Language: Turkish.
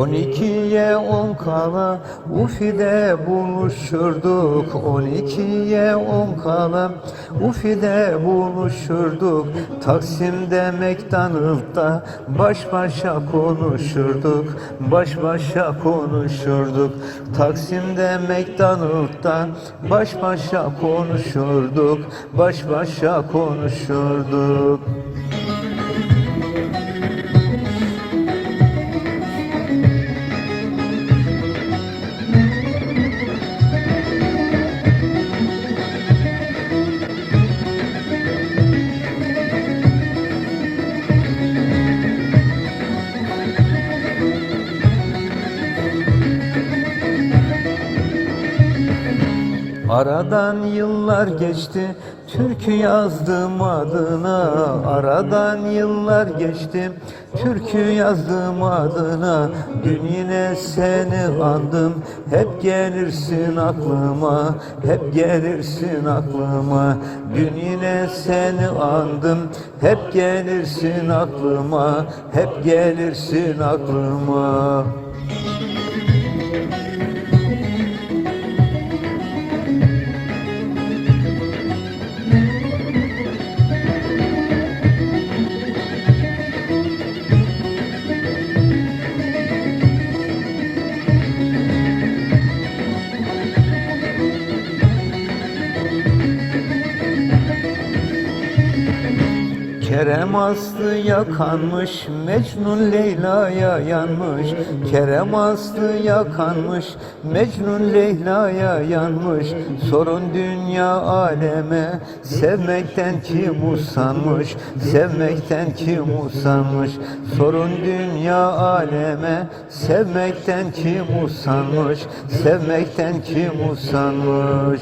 On ikiye on kala Ufi'de buluşurduk. On ikiye on kala Ufi'de buluşurduk. Taksim'de McDonald'da Baş başa konuşurduk. Baş başa konuşurduk. Taksim'de McDonald'da Baş başa konuşurduk. Baş başa konuşurduk Aradan yıllar geçti, türkü yazdım adına. Aradan yıllar geçti, türkü yazdım adına. Dün yine seni andım, hep gelirsin aklıma, hep gelirsin aklıma. Dün yine seni andım, hep gelirsin aklıma, hep gelirsin aklıma. Kerem Aslı yakanmış, Mecnun Leyla'ya yanmış. Kerem Aslı yakanmış, Mecnun Leyla'ya yanmış. Sorun dünya aleme, sevmekten kim usanmış? Sevmekten kim usanmış? Sorun dünya aleme, sevmekten kim usanmış? Sevmekten kim usanmış?